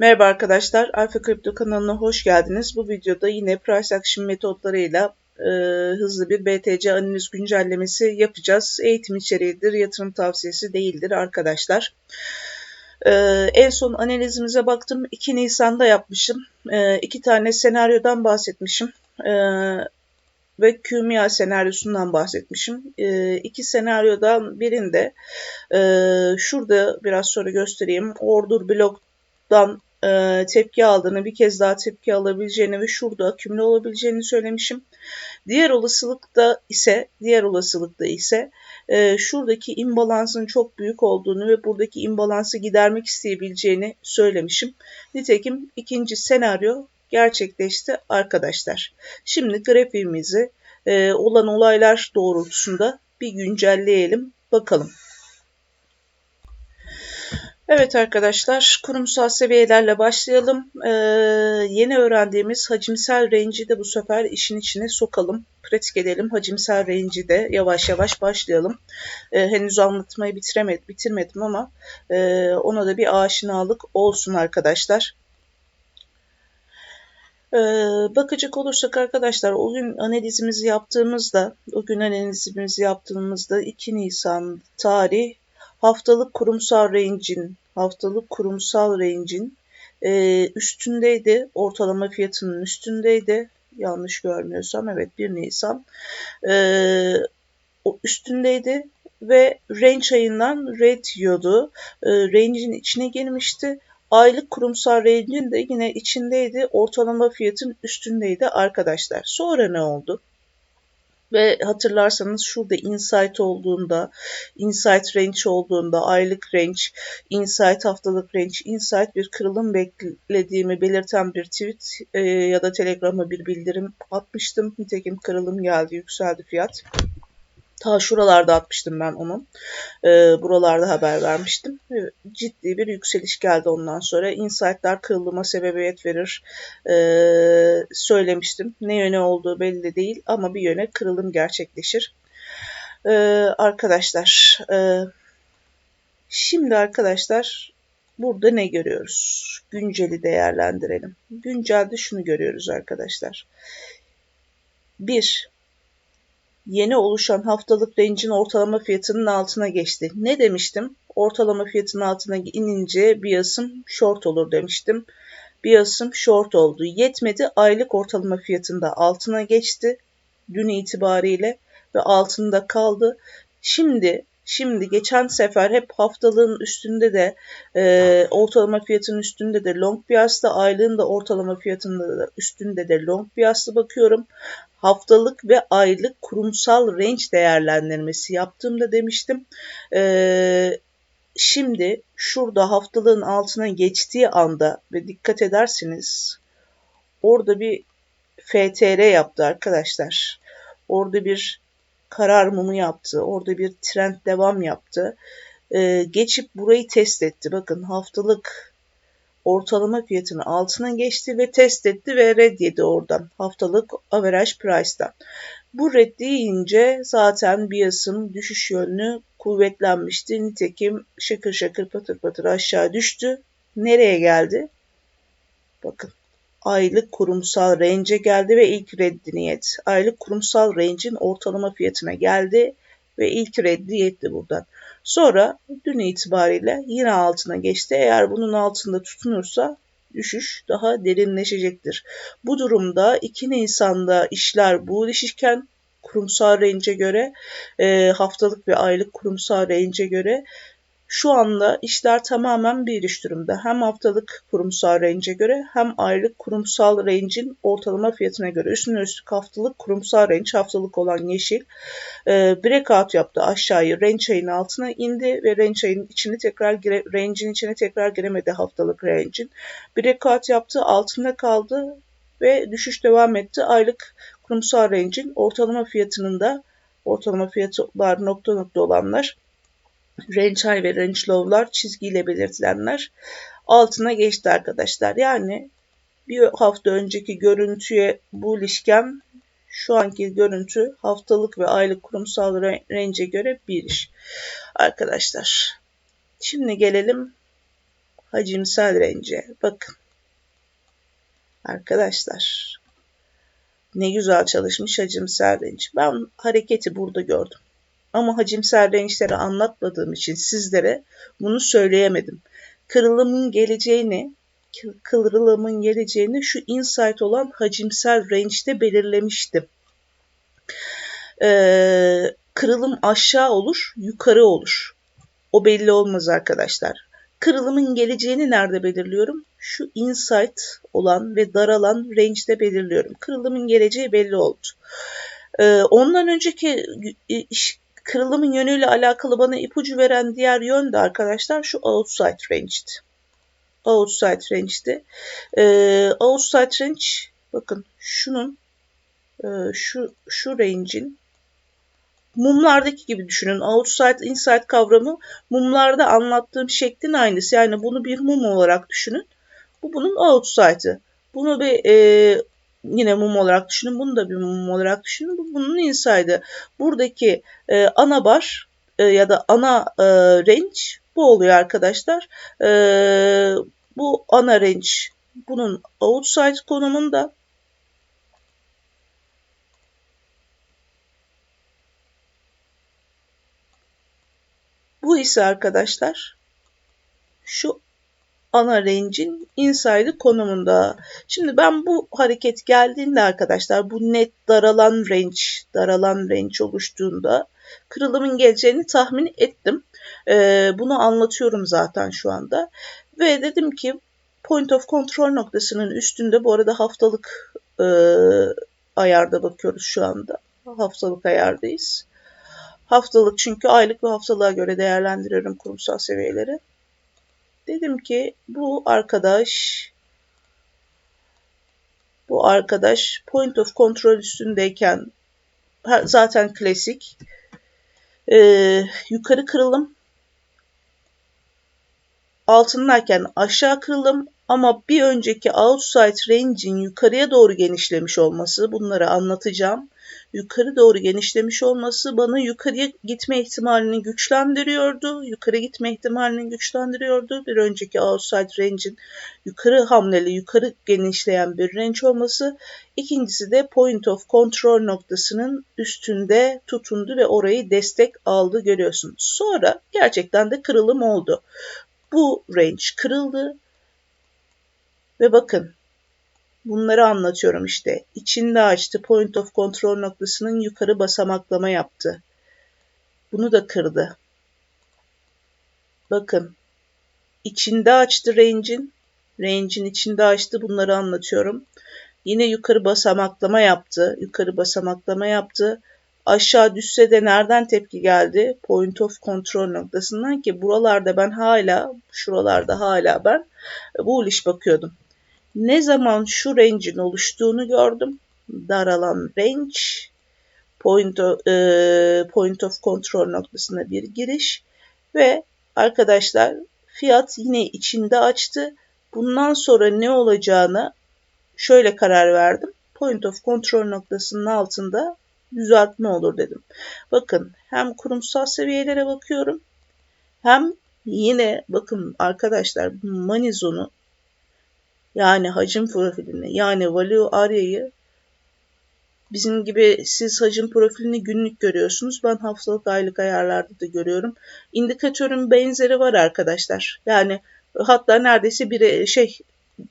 Merhaba arkadaşlar, Alfa Kripto kanalına hoş geldiniz. Bu videoda yine price action metotlarıyla e, hızlı bir BTC analiz güncellemesi yapacağız. Eğitim içeriğidir, yatırım tavsiyesi değildir arkadaşlar. E, en son analizimize baktım. 2 Nisan'da yapmışım. E, iki tane senaryodan bahsetmişim. E, ve QMIA senaryosundan bahsetmişim. E, iki senaryodan birinde e, şurada biraz sonra göstereyim. Order bloktan e, tepki aldığını, bir kez daha tepki alabileceğini ve şurada akümle olabileceğini söylemişim. Diğer olasılıkta ise, diğer olasılıkta ise e, şuradaki imbalansın çok büyük olduğunu ve buradaki imbalansı gidermek isteyebileceğini söylemişim. Nitekim ikinci senaryo gerçekleşti arkadaşlar. Şimdi grafiğimizi e, olan olaylar doğrultusunda bir güncelleyelim bakalım. Evet arkadaşlar kurumsal seviyelerle başlayalım. Ee, yeni öğrendiğimiz hacimsel range'i de bu sefer işin içine sokalım. Pratik edelim. Hacimsel range'i de yavaş yavaş başlayalım. Ee, henüz anlatmayı bitiremedim, bitirmedim ama e, ona da bir aşinalık olsun arkadaşlar. Ee, bakacak olursak arkadaşlar o gün analizimizi yaptığımızda, o gün analizimizi yaptığımızda 2 Nisan tarih haftalık kurumsal range'in haftalık kurumsal range'in e, üstündeydi. Ortalama fiyatının üstündeydi. Yanlış görmüyorsam evet 1 Nisan. E, o üstündeydi ve range ayından red yiyordu. E, range'in içine girmişti. Aylık kurumsal range'in de yine içindeydi. Ortalama fiyatın üstündeydi arkadaşlar. Sonra ne oldu? Ve hatırlarsanız şurada insight olduğunda, insight range olduğunda, aylık range, insight haftalık range, insight bir kırılım beklediğimi belirten bir tweet e, ya da telegrama bir bildirim atmıştım. Nitekim kırılım geldi, yükseldi fiyat. Ta şuralarda atmıştım ben onu. E, buralarda haber vermiştim. E, ciddi bir yükseliş geldi ondan sonra. Insight'lar kırılıma sebebiyet verir. E, söylemiştim. Ne yöne olduğu belli değil ama bir yöne kırılım gerçekleşir. E, arkadaşlar e, şimdi arkadaşlar burada ne görüyoruz? Günceli değerlendirelim. Güncelde şunu görüyoruz arkadaşlar. 1 yeni oluşan haftalık range'in ortalama fiyatının altına geçti. Ne demiştim? Ortalama fiyatının altına inince biasım short olur demiştim. Biasım short oldu. Yetmedi aylık ortalama fiyatında altına geçti. Dün itibariyle ve altında kaldı. Şimdi Şimdi geçen sefer hep haftalığın üstünde de e, ortalama fiyatının üstünde de long bias'ta aylığın da ortalama fiyatında da üstünde de long bias'ta bakıyorum haftalık ve aylık kurumsal range değerlendirmesi yaptığımda demiştim. Ee, şimdi şurada haftalığın altına geçtiği anda ve dikkat ederseniz orada bir FTR yaptı arkadaşlar. Orada bir karar mumu yaptı. Orada bir trend devam yaptı. Ee, geçip burayı test etti. Bakın haftalık ortalama fiyatının altına geçti ve test etti ve red yedi oradan haftalık average price'dan. Bu red deyince zaten biasın düşüş yönlü kuvvetlenmişti. Nitekim şakır şakır patır patır aşağı düştü. Nereye geldi? Bakın aylık kurumsal range geldi ve ilk reddini yedi. Aylık kurumsal range'in ortalama fiyatına geldi ve ilk reddi yetti buradan. Sonra dün itibariyle yine altına geçti. Eğer bunun altında tutunursa düşüş daha derinleşecektir. Bu durumda 2 Nisan'da işler bullish iken kurumsal range'e göre e, haftalık ve aylık kurumsal range'e göre şu anda işler tamamen bir iş durumda. Hem haftalık kurumsal range'e göre hem aylık kurumsal range'in ortalama fiyatına göre. Üstüne üstlük haftalık kurumsal range haftalık olan yeşil e, breakout yaptı aşağıya. Range ayın altına indi ve range ayın içine tekrar gire, range'in içine tekrar giremedi haftalık range'in. Breakout yaptı altında kaldı ve düşüş devam etti. Aylık kurumsal range'in ortalama fiyatının da ortalama fiyatlar nokta nokta olanlar range high ve range low'lar çizgiyle belirtilenler altına geçti arkadaşlar. Yani bir hafta önceki görüntüye bu ilişken şu anki görüntü haftalık ve aylık kurumsal range'e göre bir iş. Arkadaşlar şimdi gelelim hacimsel range. Bakın. Arkadaşlar. Ne güzel çalışmış hacimsel range. Ben hareketi burada gördüm. Ama hacimsel range'leri anlatmadığım için sizlere bunu söyleyemedim. Kırılımın geleceğini kıvrılımın geleceğini şu insight olan hacimsel range'de belirlemiştim. Ee, kırılım aşağı olur, yukarı olur. O belli olmaz arkadaşlar. Kırılımın geleceğini nerede belirliyorum? Şu insight olan ve daralan range'de belirliyorum. Kırılımın geleceği belli oldu. Ee, ondan önceki kırılımın yönüyle alakalı bana ipucu veren diğer yön de arkadaşlar şu outside range'di outside range'de. E, outside range bakın şunun e, şu şu range'in mumlardaki gibi düşünün. Outside, inside kavramı mumlarda anlattığım şeklin aynısı. Yani bunu bir mum olarak düşünün. Bu bunun outside'ı. Bunu bir e, yine mum olarak düşünün. Bunu da bir mum olarak düşünün. Bu bunun inside'ı. Buradaki e, ana bar e, ya da ana e, range bu oluyor arkadaşlar. Ee, bu ana range bunun outside konumunda. Bu ise arkadaşlar şu ana range'in inside konumunda. Şimdi ben bu hareket geldiğinde arkadaşlar bu net daralan range, daralan range oluştuğunda kırılımın geleceğini tahmin ettim. Ee, bunu anlatıyorum zaten şu anda. Ve dedim ki point of control noktasının üstünde bu arada haftalık e, ayarda bakıyoruz şu anda. Haftalık ayardayız. Haftalık çünkü aylık ve haftalığa göre değerlendiriyorum kurumsal seviyeleri. Dedim ki bu arkadaş bu arkadaş point of control üstündeyken zaten klasik ee, yukarı kırılım altındayken aşağı kırılım ama bir önceki outside range'in yukarıya doğru genişlemiş olması bunları anlatacağım. Yukarı doğru genişlemiş olması bana yukarıya gitme ihtimalini güçlendiriyordu. Yukarı gitme ihtimalini güçlendiriyordu. Bir önceki outside range'in yukarı hamleli, yukarı genişleyen bir range olması. İkincisi de point of control noktasının üstünde tutundu ve orayı destek aldı görüyorsunuz. Sonra gerçekten de kırılım oldu. Bu range kırıldı ve bakın bunları anlatıyorum işte. İçinde açtı point of control noktasının yukarı basamaklama yaptı. Bunu da kırdı. Bakın içinde açtı range'in. Range'in içinde açtı bunları anlatıyorum. Yine yukarı basamaklama yaptı. Yukarı basamaklama yaptı aşağı düşse de nereden tepki geldi? Point of control noktasından ki buralarda ben hala, şuralarda hala ben bullish bakıyordum. Ne zaman şu range'in oluştuğunu gördüm. Daralan range, point of, e, point of control noktasına bir giriş ve arkadaşlar fiyat yine içinde açtı. Bundan sonra ne olacağını şöyle karar verdim. Point of control noktasının altında düzeltme olur dedim. Bakın hem kurumsal seviyelere bakıyorum hem yine bakın arkadaşlar Manizon'u yani hacim profilini yani value area'yı bizim gibi siz hacim profilini günlük görüyorsunuz. Ben haftalık aylık ayarlarda da görüyorum. İndikatörün benzeri var arkadaşlar. Yani hatta neredeyse bir şey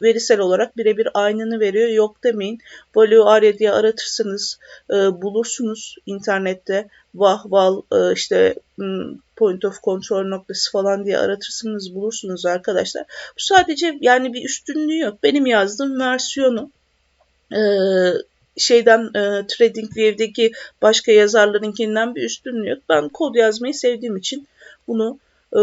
verisel olarak birebir aynını veriyor. Yok demeyin. Value area diye aratırsanız e, bulursunuz internette. Vah val e, işte hmm, point of control noktası falan diye aratırsanız bulursunuz arkadaşlar. Bu sadece yani bir üstünlüğü yok. Benim yazdığım versiyonu e, şeyden e, TradingView'deki başka yazarlarınkinden bir üstünlüğü yok. Ben kod yazmayı sevdiğim için bunu e,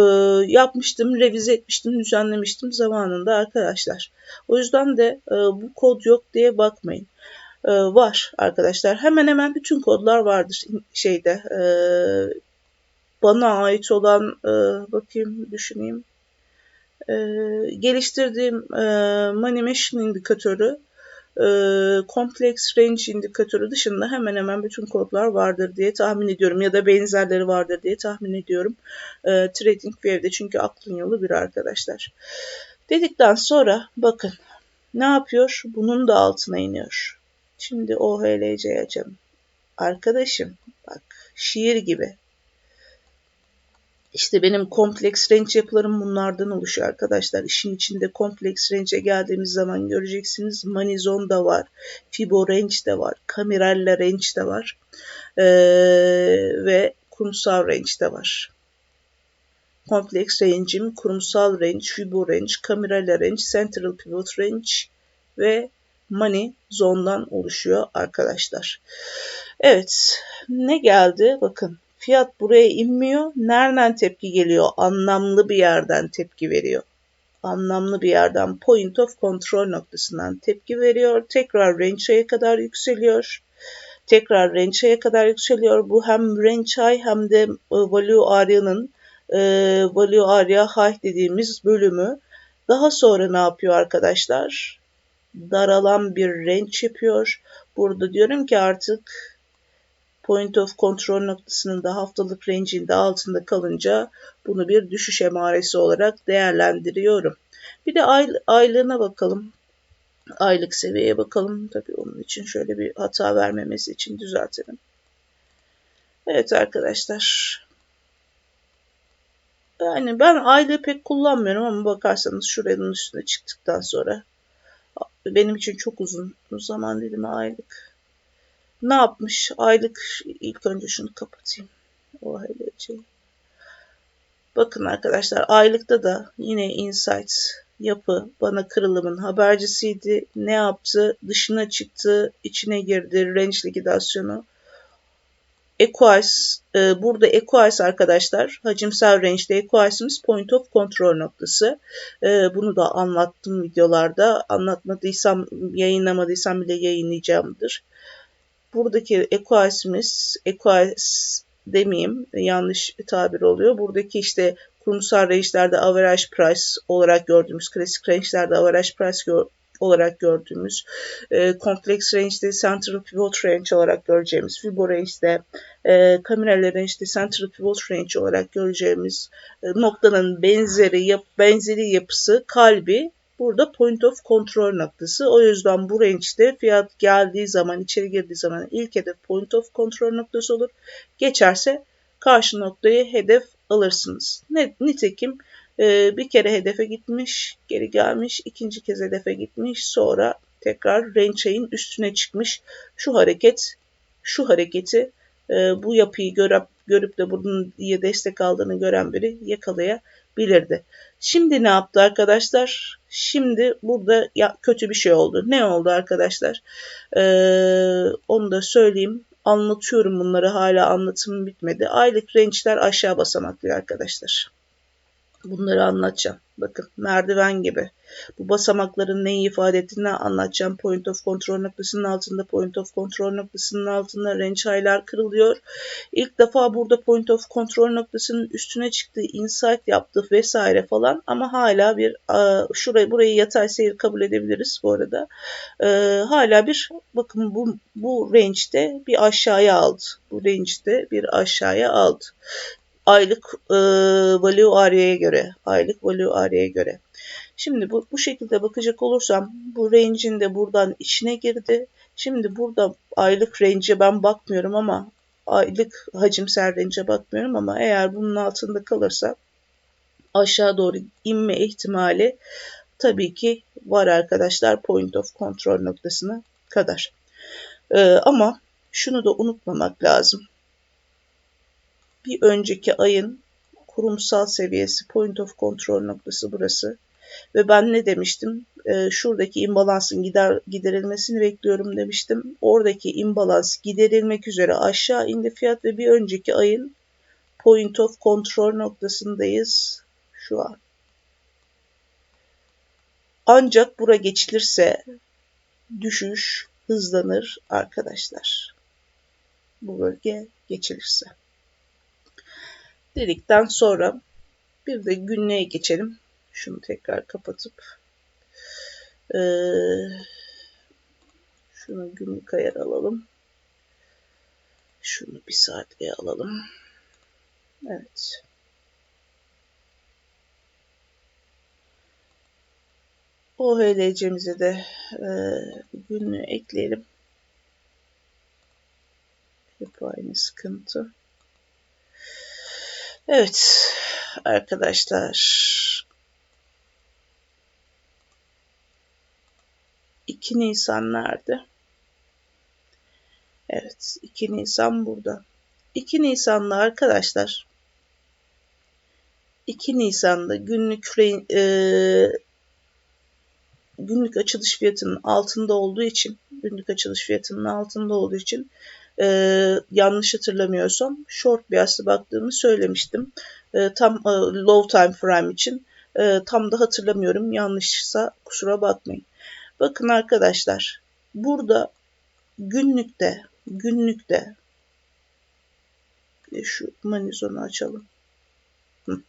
yapmıştım, revize etmiştim, düzenlemiştim zamanında arkadaşlar. O yüzden de e, bu kod yok diye bakmayın. E, var arkadaşlar. Hemen hemen bütün kodlar vardır şeyde. E, bana ait olan e, bakayım düşüneyim. E, geliştirdiğim e, Money Machine indikatörü e, complex range indikatörü dışında hemen hemen bütün kodlar vardır diye tahmin ediyorum ya da benzerleri vardır diye tahmin ediyorum. E, TradingView'de çünkü aklın yolu bir arkadaşlar. Dedikten sonra bakın ne yapıyor? Bunun da altına iniyor. Şimdi OHLC açalım. Arkadaşım bak şiir gibi. İşte benim kompleks range yapılarım bunlardan oluşuyor arkadaşlar. İşin içinde kompleks range'e geldiğimiz zaman göreceksiniz. Manizon da var. Fibo range de var. Camirella range de var. Ee, ve kurumsal range de var. Kompleks range'im kurumsal range, Fibo range, Camirella range, Central Pivot range ve Money zone'dan oluşuyor arkadaşlar. Evet ne geldi? Bakın Fiyat buraya inmiyor. Nereden tepki geliyor? Anlamlı bir yerden tepki veriyor. Anlamlı bir yerden point of control noktasından tepki veriyor. Tekrar range'e kadar yükseliyor. Tekrar range'e kadar yükseliyor. Bu hem range hem de e, value area'nın e, value area high dediğimiz bölümü. Daha sonra ne yapıyor arkadaşlar? Daralan bir range yapıyor. Burada diyorum ki artık point of control noktasının da haftalık range'in de altında kalınca bunu bir düşüş emaresi olarak değerlendiriyorum. Bir de ay, aylığına bakalım. Aylık seviyeye bakalım. Tabii onun için şöyle bir hata vermemesi için düzeltelim. Evet arkadaşlar. Yani ben aylığı pek kullanmıyorum ama bakarsanız şuranın üstüne çıktıktan sonra benim için çok uzun zaman dilimi aylık ne yapmış? Aylık ilk önce şunu kapatayım. O HLC. Bakın arkadaşlar aylıkta da yine Insight yapı bana kırılımın habercisiydi. Ne yaptı? Dışına çıktı, içine girdi range likidasyonu. Equise, e, burada Equise arkadaşlar, hacimsel range'de Equise'imiz point of control noktası. E, bunu da anlattım videolarda. Anlatmadıysam, yayınlamadıysam bile yayınlayacağımdır buradaki equis'imiz, equis demeyeyim yanlış tabir oluyor. Buradaki işte kurumsal range'lerde average price olarak gördüğümüz, klasik range'lerde average price gör, olarak gördüğümüz, e, complex range'de central pivot range olarak göreceğimiz, Fibo range'de, e, Camirella range'de central pivot range olarak göreceğimiz e, noktanın benzeri yap, benzeri yapısı kalbi burada point of control noktası. O yüzden bu range'de fiyat geldiği zaman, içeri girdiği zaman ilk hedef point of control noktası olur. Geçerse karşı noktayı hedef alırsınız. Nitekim e, bir kere hedefe gitmiş, geri gelmiş, ikinci kez hedefe gitmiş, sonra tekrar range'in üstüne çıkmış. Şu hareket, şu hareketi e, bu yapıyı görüp, görüp de bunun diye destek aldığını gören biri yakalayabilirdi. Şimdi ne yaptı arkadaşlar? Şimdi burada ya kötü bir şey oldu. Ne oldu arkadaşlar? Ee, onu da söyleyeyim. Anlatıyorum bunları hala anlatımım bitmedi. Aylık range'ler aşağı basamaklı arkadaşlar. Bunları anlatacağım. Bakın merdiven gibi. Bu basamakların neyi ifade ettiğini anlatacağım. Point of control noktasının altında, point of control noktasının altında range high'lar kırılıyor. İlk defa burada point of control noktasının üstüne çıktı, insight yaptı vesaire falan ama hala bir şurayı burayı yatay seyir kabul edebiliriz bu arada. E, hala bir bakın bu bu range'de bir aşağıya aldı. Bu range'de bir aşağıya aldı aylık e, value area'ya göre, aylık value area'ya göre. Şimdi bu, bu şekilde bakacak olursam bu range'in de buradan içine girdi. Şimdi burada aylık range'e ben bakmıyorum ama aylık hacimsel range'e bakmıyorum ama eğer bunun altında kalırsa aşağı doğru inme ihtimali tabii ki var arkadaşlar point of control noktasına kadar. Ee, ama şunu da unutmamak lazım bir önceki ayın kurumsal seviyesi point of control noktası burası. Ve ben ne demiştim? E, şuradaki imbalansın gider, giderilmesini bekliyorum demiştim. Oradaki imbalans giderilmek üzere aşağı indi fiyat ve bir önceki ayın point of control noktasındayız şu an. Ancak bura geçilirse düşüş hızlanır arkadaşlar. Bu bölge geçilirse dedikten sonra bir de günlüğe geçelim. Şunu tekrar kapatıp ee, Şunu günlük ayar alalım. Şunu bir saatliğe alalım. Evet. OHLC'mize de e, günlüğü ekleyelim. Hep aynı sıkıntı. Evet arkadaşlar. 2 Nisan nerede? Evet 2 Nisan burada. 2 Nisan'da arkadaşlar 2 Nisan'da günlük e, günlük açılış fiyatının altında olduğu için günlük açılış fiyatının altında olduğu için e, yanlış hatırlamıyorsam short bias'ta baktığımı söylemiştim. E, tam e, low time frame için e, tam da hatırlamıyorum. Yanlışsa kusura bakmayın. Bakın arkadaşlar burada günlükte günlükte şu manizonu açalım. Hı.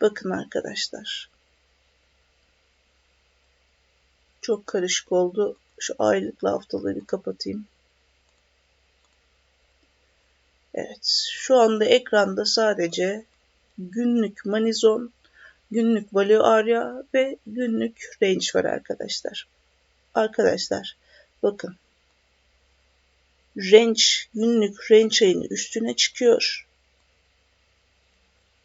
Bakın arkadaşlar. Çok karışık oldu. Şu aylıkla haftaları bir kapatayım. Evet. Şu anda ekranda sadece günlük manizon, günlük value area ve günlük range var arkadaşlar. Arkadaşlar bakın. Range, günlük range ayını üstüne çıkıyor.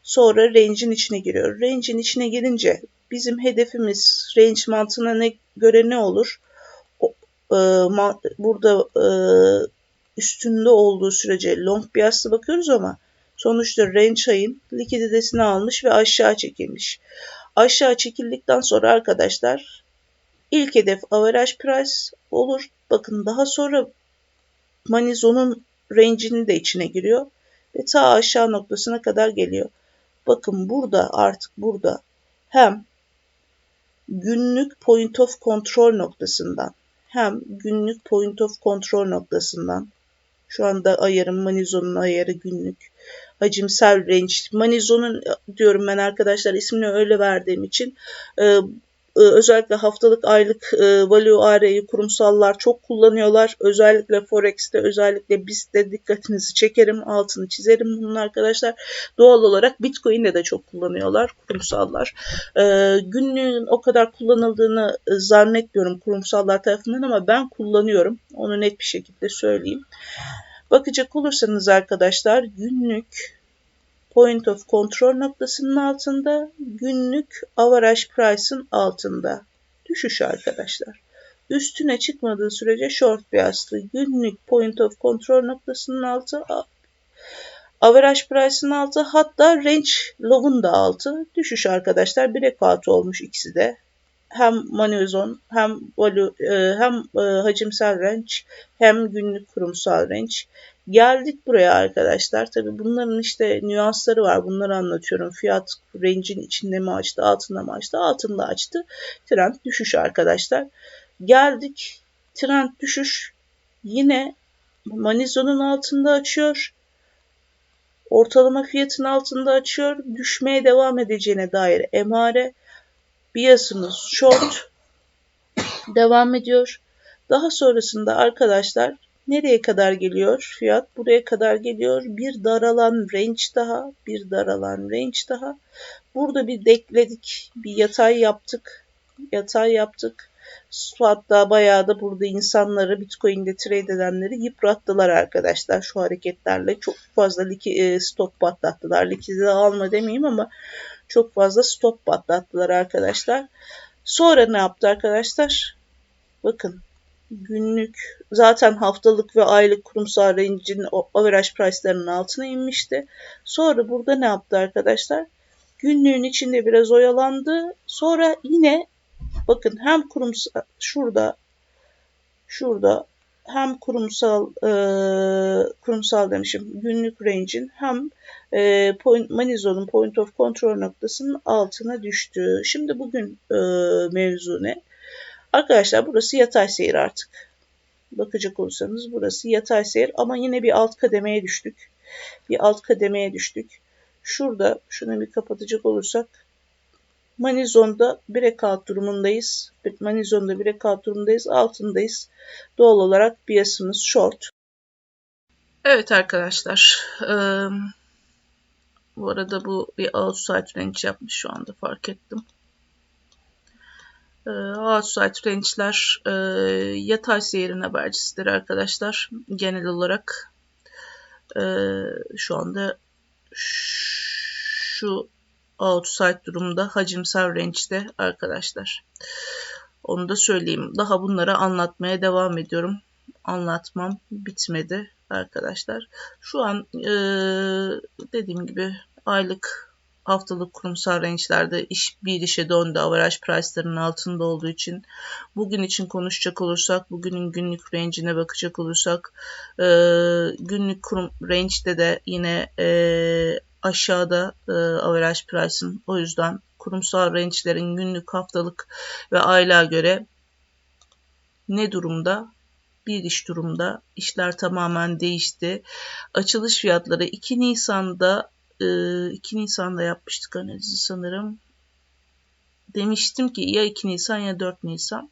Sonra range'in içine giriyor. Range'in içine girince bizim hedefimiz range mantığına ne, göre ne olur? O, e, ma, burada e, üstünde olduğu sürece long bias'ta bakıyoruz ama sonuçta range ayın likiditesini almış ve aşağı çekilmiş. Aşağı çekildikten sonra arkadaşlar ilk hedef average price olur. Bakın daha sonra Manizon'un range'ini de içine giriyor ve ta aşağı noktasına kadar geliyor. Bakın burada artık burada hem günlük point of control noktasından hem günlük point of control noktasından şu anda ayarım Manizon'un ayarı günlük hacimsel range. Manizon'un diyorum ben arkadaşlar ismini öyle verdiğim için e, özellikle haftalık aylık e, value area'yı kurumsallar çok kullanıyorlar. Özellikle Forex'te özellikle BIST'te dikkatinizi çekerim altını çizerim bunun arkadaşlar. Doğal olarak Bitcoin'de de çok kullanıyorlar kurumsallar. Ee, günlüğün o kadar kullanıldığını zannetmiyorum kurumsallar tarafından ama ben kullanıyorum. Onu net bir şekilde söyleyeyim. Bakacak olursanız arkadaşlar günlük point of control noktasının altında, günlük average price'ın altında. Düşüş arkadaşlar. Üstüne çıkmadığı sürece short biaslı günlük point of control noktasının altı, average price'ın altı hatta range low'un da altı. Düşüş arkadaşlar. Breakout olmuş ikisi de hem manevzon hem value, hem e, hacimsel range hem günlük kurumsal range. Geldik buraya arkadaşlar. Tabi bunların işte nüansları var. Bunları anlatıyorum. Fiyat range'in içinde mi açtı, altında mı açtı? Altında açtı. Trend düşüş arkadaşlar. Geldik. Trend düşüş. Yine Manizon'un altında açıyor. Ortalama fiyatın altında açıyor. Düşmeye devam edeceğine dair emare. Biasımız short devam ediyor. Daha sonrasında arkadaşlar nereye kadar geliyor fiyat? Buraya kadar geliyor. Bir daralan range daha, bir daralan range daha. Burada bir dekledik, bir yatay yaptık. Yatay yaptık. Hatta bayağı da burada insanları Bitcoin'de trade edenleri yıprattılar arkadaşlar şu hareketlerle. Çok fazla e, stop patlattılar. Likidite alma demeyeyim ama çok fazla stop patlattılar arkadaşlar. Sonra ne yaptı arkadaşlar? Bakın günlük zaten haftalık ve aylık kurumsal range'in average price'larının altına inmişti. Sonra burada ne yaptı arkadaşlar? Günlüğün içinde biraz oyalandı. Sonra yine bakın hem kurumsal şurada şurada hem kurumsal e, kurumsal demişim günlük range'in hem e, point, Manizol'un point of control noktasının altına düştü. Şimdi bugün e, mevzu ne? Arkadaşlar burası yatay seyir artık. Bakacak olursanız burası yatay seyir ama yine bir alt kademeye düştük. Bir alt kademeye düştük. Şurada şunu bir kapatacak olursak Manizon'da breakout durumundayız. Manizon'da breakout durumundayız. Altındayız. Doğal olarak biasımız short. Evet arkadaşlar. Iı, bu arada bu bir outside range yapmış şu anda fark ettim. E, outside range'ler e, yatay seyirin habercisidir arkadaşlar. Genel olarak e, şu anda şu outside durumda hacimsel range'de arkadaşlar. Onu da söyleyeyim. Daha bunları anlatmaya devam ediyorum. Anlatmam bitmedi arkadaşlar. Şu an e, dediğim gibi aylık haftalık kurumsal range'lerde iş bir işe döndü. Average price'ların altında olduğu için. Bugün için konuşacak olursak, bugünün günlük range'ine bakacak olursak, e, günlük kurum range'de de yine e, aşağıda e, average price'ın. O yüzden kurumsal range'lerin günlük, haftalık ve aylığa göre ne durumda? Bir iş durumda. İşler tamamen değişti. Açılış fiyatları 2 Nisan'da 2 Nisan'da yapmıştık analizi sanırım. Demiştim ki ya 2 Nisan ya 4 Nisan.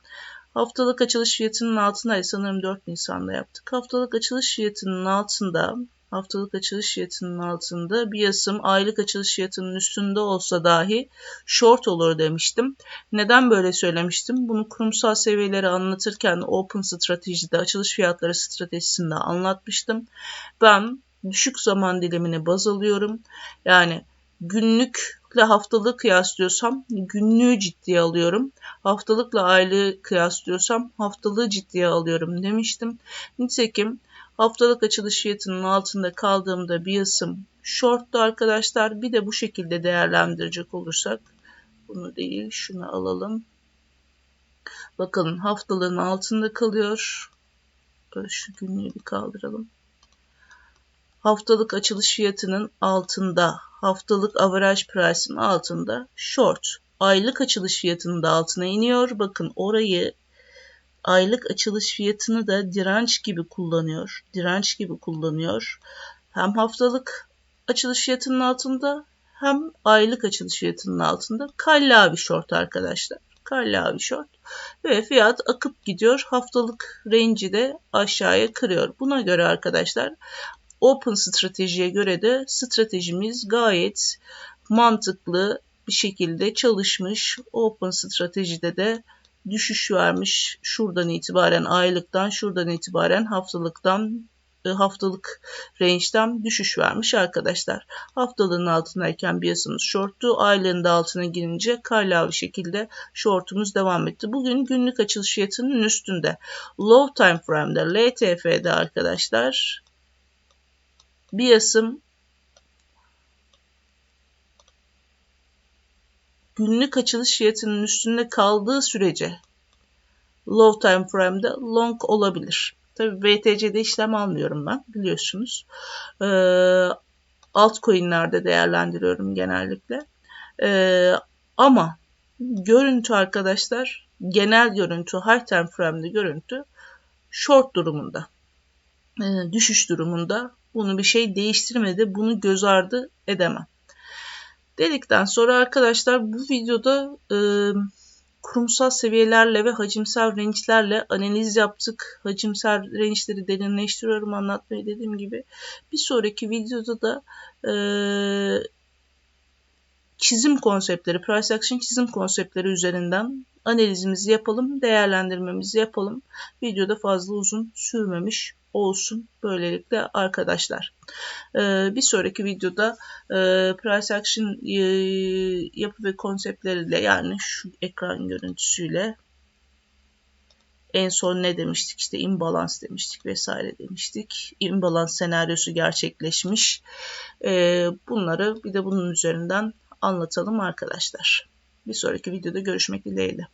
Haftalık açılış fiyatının altındaydı sanırım 4 Nisan'da yaptık. Haftalık açılış fiyatının altında haftalık açılış fiyatının altında bir yasım aylık açılış fiyatının üstünde olsa dahi short olur demiştim. Neden böyle söylemiştim? Bunu kurumsal seviyeleri anlatırken Open stratejide açılış fiyatları stratejisinde anlatmıştım. Ben düşük zaman dilimini baz alıyorum. Yani günlükle haftalık kıyaslıyorsam günlüğü ciddiye alıyorum. Haftalıkla aylığı kıyaslıyorsam haftalığı ciddiye alıyorum demiştim. Nitekim haftalık açılış fiyatının altında kaldığımda bir ısım shorttu arkadaşlar. Bir de bu şekilde değerlendirecek olursak bunu değil şunu alalım. Bakın haftalığın altında kalıyor. Şu günlüğü bir kaldıralım haftalık açılış fiyatının altında, haftalık average price'ın altında short. Aylık açılış fiyatının da altına iniyor. Bakın orayı aylık açılış fiyatını da direnç gibi kullanıyor. Direnç gibi kullanıyor. Hem haftalık açılış fiyatının altında hem aylık açılış fiyatının altında. Kallavi short arkadaşlar. Kallavi short. Ve fiyat akıp gidiyor. Haftalık range'i de aşağıya kırıyor. Buna göre arkadaşlar Open stratejiye göre de stratejimiz gayet mantıklı bir şekilde çalışmış. Open stratejide de düşüş vermiş. Şuradan itibaren aylıktan, şuradan itibaren haftalıktan e, haftalık range'den düşüş vermiş arkadaşlar. Haftalığın altındayken biasımız shorttu. Aylığın da altına girince karlavi şekilde shortumuz devam etti. Bugün günlük açılış fiyatının üstünde. Low time frame'de LTF'de arkadaşlar Bias'ım günlük açılış fiyatının üstünde kaldığı sürece low time frame'de long olabilir. Tabi BTC'de işlem almıyorum ben biliyorsunuz. Ee, altcoin'lerde değerlendiriyorum genellikle. Ee, ama görüntü arkadaşlar genel görüntü high time frame'de görüntü short durumunda. Ee, düşüş durumunda bunu bir şey değiştirmedi. Bunu göz ardı edemem. Dedikten sonra arkadaşlar bu videoda e, kurumsal seviyelerle ve hacimsel range'lerle analiz yaptık. Hacimsel range'leri derinleştiriyorum anlatmayı dediğim gibi. Bir sonraki videoda da e, çizim konseptleri, price action çizim konseptleri üzerinden analizimizi yapalım, değerlendirmemizi yapalım. Videoda fazla uzun sürmemiş olsun böylelikle arkadaşlar. Ee, bir sonraki videoda e, price action e, yapı ve konseptleriyle yani şu ekran görüntüsüyle en son ne demiştik işte imbalans demiştik vesaire demiştik. İmbalans senaryosu gerçekleşmiş. Ee, bunları bir de bunun üzerinden anlatalım arkadaşlar. Bir sonraki videoda görüşmek dileğiyle.